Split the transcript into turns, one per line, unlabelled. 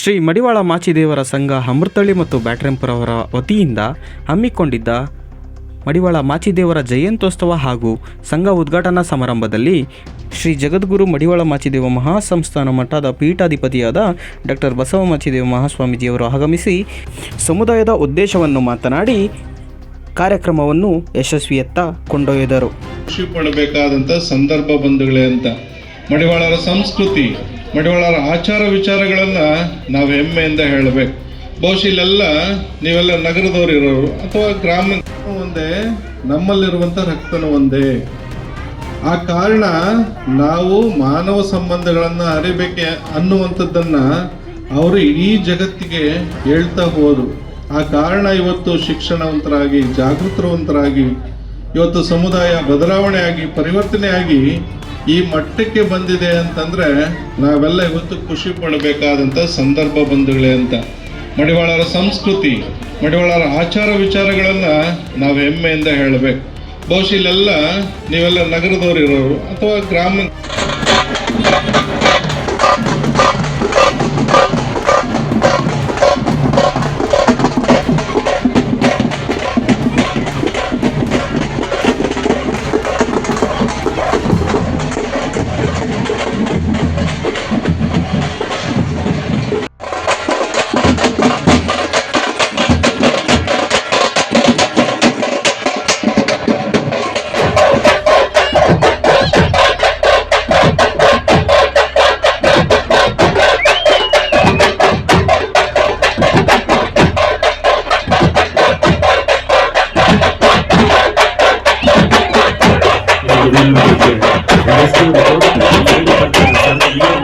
ಶ್ರೀ ಮಡಿವಾಳ ಮಾಚಿದೇವರ ಸಂಘ ಅಮೃತಳ್ಳಿ ಮತ್ತು ಬ್ಯಾಟ್ರೆಂಪುರ ಅವರ ವತಿಯಿಂದ ಹಮ್ಮಿಕೊಂಡಿದ್ದ ಮಡಿವಾಳ ಮಾಚಿದೇವರ ಜಯಂತ್ಯೋತ್ಸವ ಹಾಗೂ ಸಂಘ ಉದ್ಘಾಟನಾ ಸಮಾರಂಭದಲ್ಲಿ ಶ್ರೀ ಜಗದ್ಗುರು ಮಡಿವಾಳ ಮಾಚಿದೇವ ಮಹಾಸಂಸ್ಥಾನ ಮಠದ ಪೀಠಾಧಿಪತಿಯಾದ ಡಾಕ್ಟರ್ ಬಸವ ಮಾಚಿದೇವ ಮಹಾಸ್ವಾಮೀಜಿಯವರು ಆಗಮಿಸಿ ಸಮುದಾಯದ ಉದ್ದೇಶವನ್ನು ಮಾತನಾಡಿ ಕಾರ್ಯಕ್ರಮವನ್ನು ಯಶಸ್ವಿಯತ್ತ ಕೊಂಡೊಯ್ದರು.
ಖುಷಿ ಪಡಬೇಕಾದಂಥ ಸಂದರ್ಭ ಬಂಧುಗಳೇ ಅಂತ. ಮಡಿವಾಳರ ಸಂಸ್ಕೃತಿ ಮಡಿವಾಳರ ಆಚಾರ ವಿಚಾರಗಳನ್ನು ನಾವು ಹೆಮ್ಮೆಯಿಂದ ಹೇಳಬೇಕು. ಬಹುಶಃ ಇಲ್ಲೆಲ್ಲ ನೀವೆಲ್ಲ ನಗರದವ್ರು ಇರೋರು ಅಥವಾ ಗ್ರಾಮ ಒಂದೇ ನಮ್ಮಲ್ಲಿರುವಂಥ ರಕ್ತನೂ ಒಂದೇ. ಆ ಕಾರಣ ನಾವು ಮಾನವ ಸಂಬಂಧಗಳನ್ನು ಅರಿಬೇಕೆ ಅನ್ನುವಂಥದ್ದನ್ನು ಅವರು ಇಡೀ ಜಗತ್ತಿಗೆ ಹೇಳ್ತಾ ಹೋದರು. ಆ ಕಾರಣ ಇವತ್ತು ಶಿಕ್ಷಣವಂತರಾಗಿ, ಜಾಗೃತವಂತರಾಗಿ, ಇವತ್ತು ಸಮುದಾಯ ಬದಲಾವಣೆ ಆಗಿ ಪರಿವರ್ತನೆ ಆಗಿ ಈ ಮಟ್ಟಕ್ಕೆ ಬಂದಿದೆ ಅಂತಂದ್ರೆ ನಾವೆಲ್ಲ ಇವತ್ತು ಖುಷಿ ಪಡಬೇಕಾದಂಥ ಸಂದರ್ಭ ಬಂಧುಗಳೇ ಅಂತ. ಮಡಿವಾಳರ ಸಂಸ್ಕೃತಿ, ಮಡಿವಾಳರ ಆಚಾರ ವಿಚಾರಗಳನ್ನು ನಾವು ಹೆಮ್ಮೆಯಿಂದ ಹೇಳಬೇಕು. ಬಹುಶಃ ಇಲ್ಲೆಲ್ಲ ನೀವೆಲ್ಲ ನಗರದವ್ರು ಇರೋರು ಅಥವಾ ಗ್ರಾಮ will be filled. Investing without